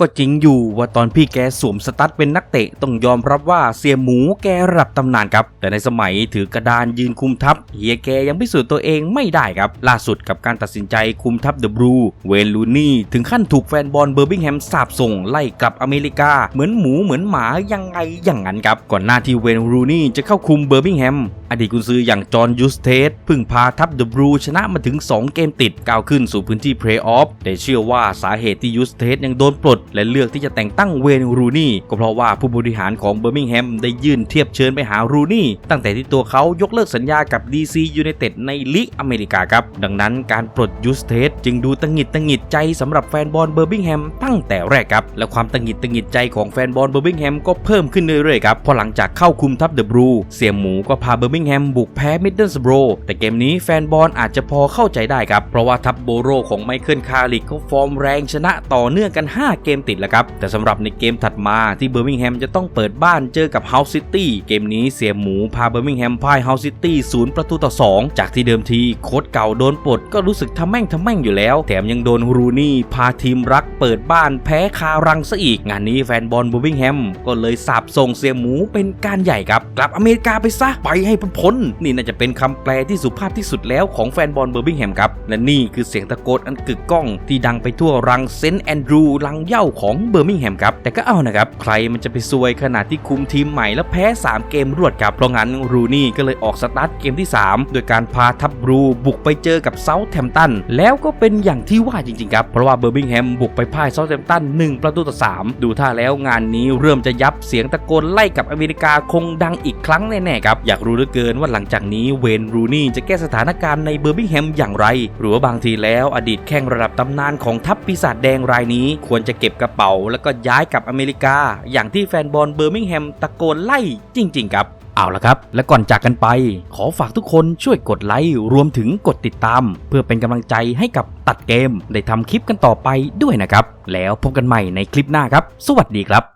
ก็จริงอยู่ว่าตอนพี่แกสวมสตั๊ดเป็นนักเตะต้องยอมรับว่าเสียหมูแกระดับตำนานครับ แต่ในสมัยถือกระดานยืนคุมทัพเฮียแกยังพิสูจน์ตัวเองไม่ได้ครับ ล่าสุดกับการตัดสินใจคุมทัพเดอะบลูเวนลูนี่ถึงขั้นถูกแฟนบอลเบอร์บิงแฮมสาบส่งไล่กลับอเมริกา เหมือนหมูเหมือนหมายังไงอย่างนั้นครับ ก่อนหน้าที่เวนลูนี่จะเข้าคุมเบอร์บิงแฮมอดีตกุนซืออย่างจอห์นยูสเทสพึ่งพาทัพเดอะบลูชนะมาถึง 2 เกมติดก้าวขึ้นสู่พื้นที่เพลย์ออฟแต่เชื่อว่าสาเหตุที่ยูสเทสยังโดนปลดและเลือกที่จะแต่งตั้งเวนรูนี่ก็เพราะว่าผู้บริหารของเบอร์มิงแฮมได้ยื่นเทียบเชิญไปหารูนี่ ตั้งแต่ที่ตัวเขายกเลิกสัญญากับ DC United ในลีกอเมริกาครับ ดังนั้นการปลดยูสเทสจึงดูตังหิดตังหิดใจสำหรับแฟนบอลเบอร์มิงแฮมตั้งแต่แรกครับ และความตังหิดตังหิดใจของแฟนบอลเบอร์มิงแฮมก็เพิ่มขึ้นเรื่อยๆครับพราะหลังจากเข้าคุมทัพเดอะบลูเสี่ยหมูก็พาเบอร์มิงแฮมบุกแพ้มิดเดิลสโบรแต่เกมนี้แฟนบอลอาจจะพอเข้าใจได้ครับเพราะว่าทัพโบโรของไมเคิลคาริกเขาฟอร์มแรงชนะต่อเนื่องกัน 5 เกมติดแล้วครับ แต่สำหรับในเกมถัดมาที่เบอร์มิงแฮมจะต้องเปิดบ้านเจอกับเฮาส์ซิตี้เกมนี้เสียหมูพาเบอร์มิงแฮมพ่ายเฮาส์ซิตี้ศูนย์ประตูต่อ 2 จากที่เดิมทีโค้ชเก่าโดนปลดก็รู้สึกทำแม่งทำแม่งอยู่แล้ว แถมยังโดนรูนี่พาทีมรักเปิดบ้านแพ้คารังซะอีก งานนี้แฟนบอลเบอร์มิงแฮมก็เลยสาบส่งเสียหมูเป็นการใหญ่ครับ กลับอเมริกาไปซะไปให้พ้นนี่น่าจะเป็นคำแปลที่สุภาพที่สุดแล้วของแฟนบอลเบอร์มิงแฮมครับและนี่คือเสียงตะโกนอันกึกก้องที่ดังไปทั่วรังเซนต์แอนดรูรังเย้าของเบอร์มิงแฮมครับ แต่ก็เอานะครับ ใครมันจะไปซวยขนาดที่คุมทีมใหม่แล้วแพ้ 3 เกมรวดครับ เพราะงั้นรูนี่ก็เลยออกสตาร์ทเกมที่ 3 โดยการพาทัพบรูบุกไปเจอกับเซาท์แฮมป์ตัน แล้วก็เป็นอย่างที่ว่าจริงๆครับ เพราะว่าเบอร์มิงแฮมบุกไปพ่ายเซาท์แฮมป์ตัน1 ประตูต่อ 3 ดูท่าแล้วงานนี้เริ่มจะยับเสียงตะโกนไล่กับอเมริกาคงดังอีกครั้งแน่ๆครับ อยากรู้เหลือเกินว่าหลังจากนี้เวนรูนี่จะแก้สถานการณ์ในเบอร์มิงแฮมอย่างไร หรือว่าบางทีแล้วอดีตแข้งระดับตำนานของทัพปีศาจแดงรายนี้ควรจะเก็บกระเป๋าแล้วก็ย้ายกลับอเมริกา อย่างที่แฟนบอลเบอร์มิงแฮมตะโกนไล่จริง ๆ ครับ เอาละครับ และก่อนจากกันไป ขอฝากทุกคนช่วยกดไลค์รวมถึงกดติดตาม เพื่อเป็นกำลังใจให้กับตัดเกม ได้ทำคลิปกันต่อไปด้วยนะครับ แล้วพบกันใหม่ในคลิปหน้าครับ สวัสดีครับ